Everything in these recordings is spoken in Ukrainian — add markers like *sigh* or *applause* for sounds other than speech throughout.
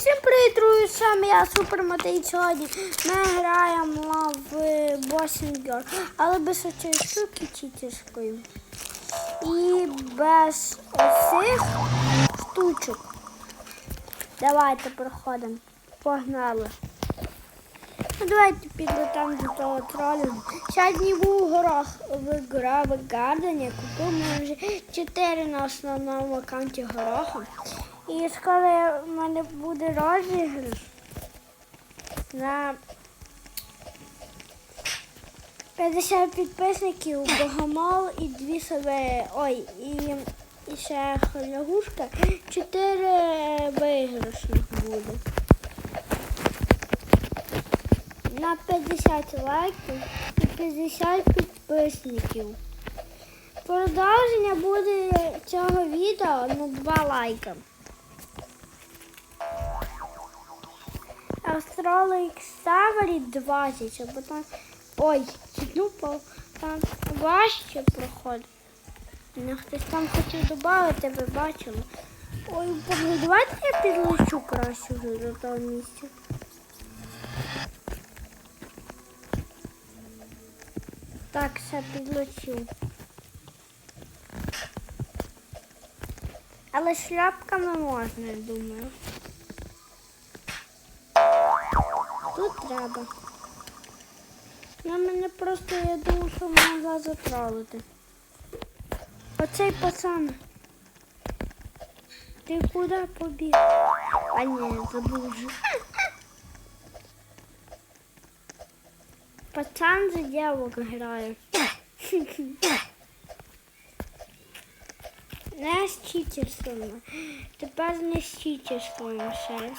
Всім привіт, друзі, з вами я Супер Матей. Сьогодні ми граємо в Bossing але без цієї штуки читерської. І без оцих штучок. Давайте проходимо. Погнали. Ну, давайте підлетимо до того тролю. Сьогодні був в горах в Граве Гардені. Купив ми вже 4 на основному аккаунті гороха. І скоро в мене буде розіграш на 50 підписників, богомол і дві себе. Ой, і, і ще лягушка. Чотири виграшних буде. На 50 лайків і 50 підписників. Продовження буде цього відео на 2 лайка. Астролик Савері 20, або там. Ой, ну там важче проходить. Ну, хтось там хотів додати, ви бачили. Ой, Боже, давайте я підлечу краще вже до того місця. Так, все підлечу. Але шляпками можна, я думаю. Треба. На мене просто я думаю, що можна затролити. Оцей пацан. Ти куди побіг? А ні, забув вже. Пацан за дівок грає. Не з читерством. Тепер не з читерством ще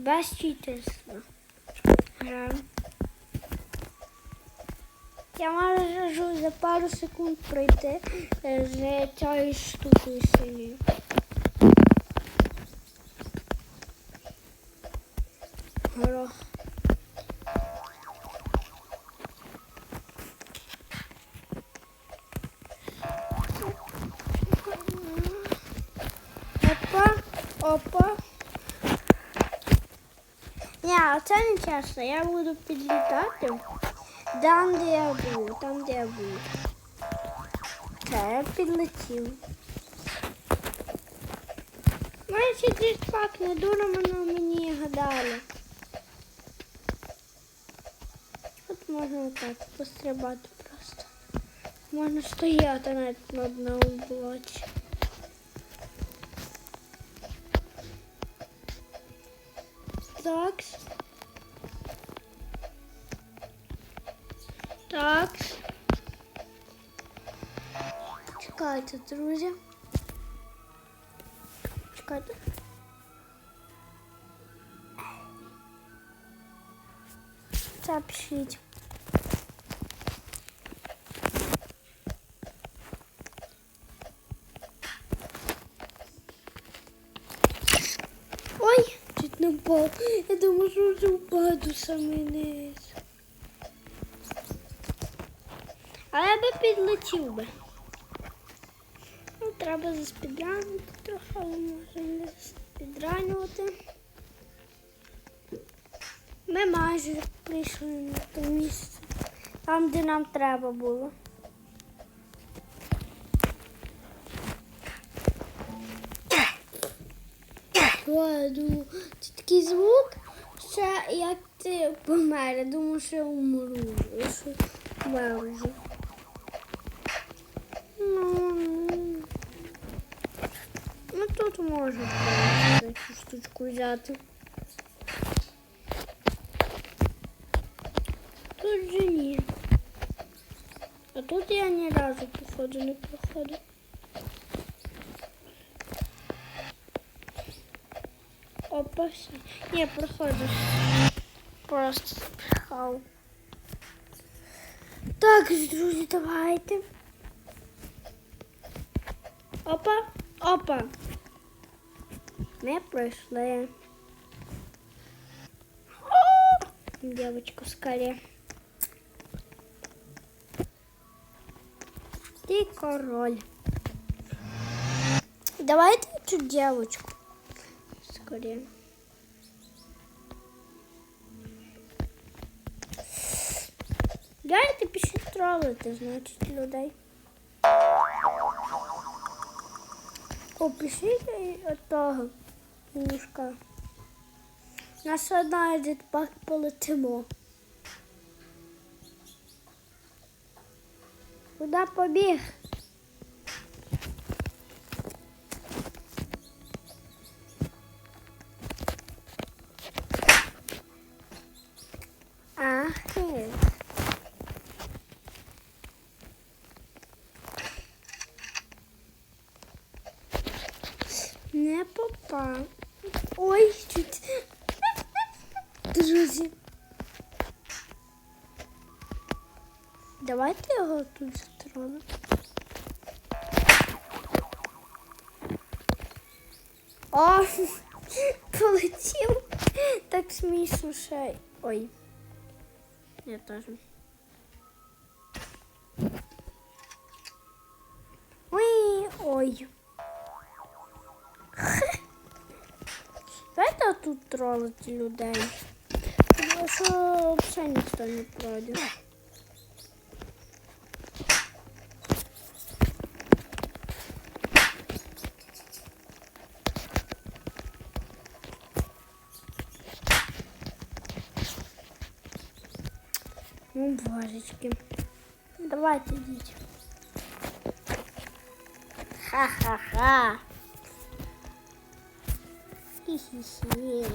Bastitas. Ah. Já. Chamar ajuda para o segundo preto eh, é tão estúpido, senhor. Ora. Opa, opa. Ні, це не чесно. Я буду підлітати там, де я був, там, де я був. Це я підлетів. Майже дітпак, не дуже воно мені гадали. От можна так пострибати просто. Можна стояти навіть на одному блоці. Чекайте, друзі. Чекайте. Це пішліть. Ой, чуть не впав. Я думаю, що вже впаду саме низ. Але я би підлетів би. Ну, треба заспідранити трохи, але може не заспідранювати. Ми майже прийшли на те місце. Там, де нам треба було. Ладно, це такий звук, ще як ти помер. Я думаю, що я умру. Що вже. Ну, ну тут можна цю штучку взяти. Тут же ні. А тут я ні разу, походу, не проходив. Опа, все. Ні, проходиш. Просто спіхав. Так, друзі, давайте. Опа, опа. Ми пройшли. О! Девочка скорее. Ти король. Давайте хочу девочку. Скорее. Дайте пишіть тролити, значить, людей. О, пишіть і того Мушка. Нас одна jetpack полетимо. Куда побіг? Ах, ти. Не попав. Ой, чуть. Друзі. Давайте його тут затрону. О, *laughs* полетів. Так смішно ще. Ой. Я теж. Ой, ой. Давайте тут тролити людей. Тому що взагалі ніхто не пройде. Ну, божечки. Давайте йдіть. Ха-ха-ха. Хі-хі-хі.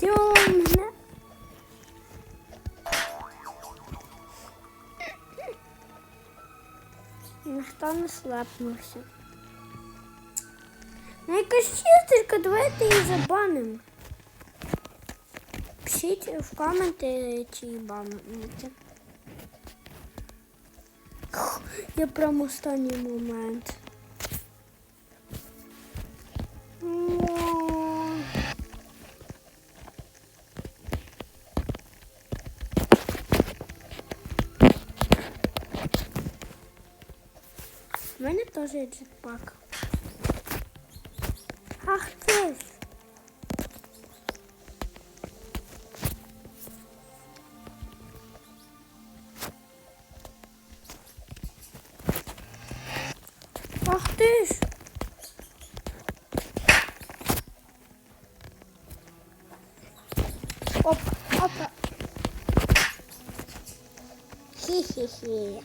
Темно. Ніхто не слапнувся. Ну якась чисточка, давайте її забанимо. Пишіть в коменти, чи її. Я прям останній момент. У мене теж є джетпак. Ах ти Оп, опа. Хі-хі-хі.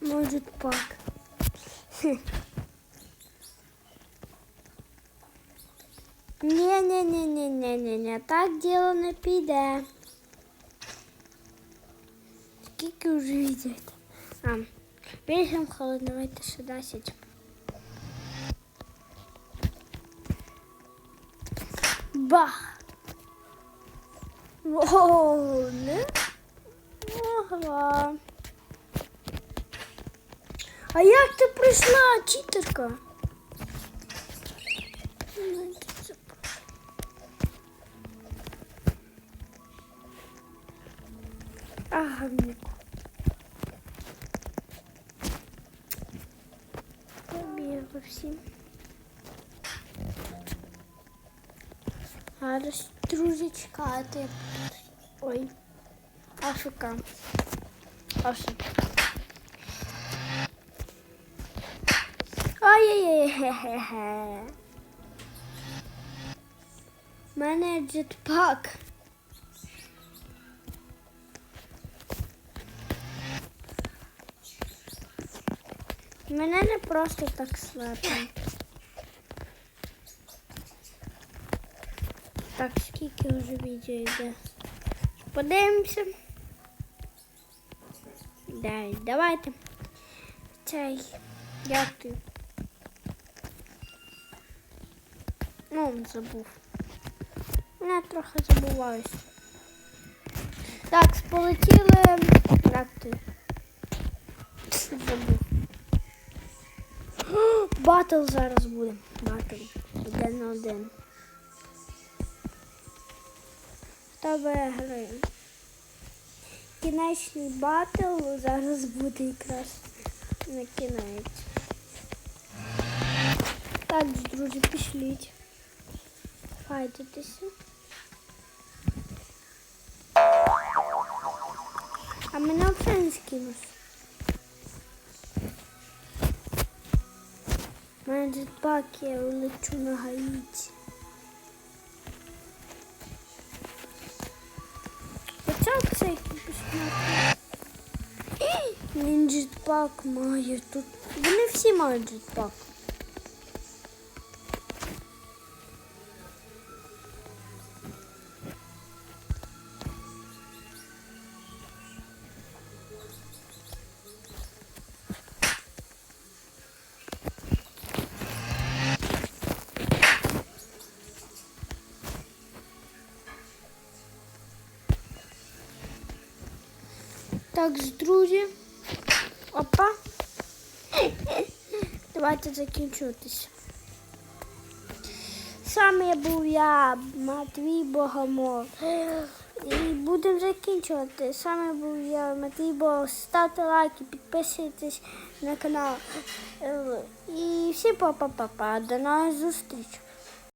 Может пак. Не-не-не-не-не-не-не, так дело не піде. Скільки вже відео? А, бігом холод, давайте сюди сидимо. Бах! О, не. А як ти прийшла, читерка? Зараз, друзі, чекати. Ой. Африка. Африка. Ай-яй-яй-хе-хе-хе. У мене джетпак. Мене не просто так слепо. Так, скільки вже відео йде? Подивимося. Дай, давайте. Цей. Як ти? Ну, забув. Я трохи забуваюсь. Так, полетіли. Як ти? Забув. Батл зараз буде. Батл. Один на один. Хто виграє? Кінечний батл зараз буде якраз на кінець. Так, друзі, пішліть. Файтитися. А мене взагалі не скинув. У мене jetpack, я лечу на Гаїті. Він джетпак має тут. Вони всі мають jetpack. Так, друзі. Опа. Давайте закінчуватися. Саме був я, Матвій Богомол. І будемо закінчувати. Саме був я, Матвій Богомол. Ставте лайки, підписуйтесь на канал. Е, І всім па-па-па-па. До нових зустрічей.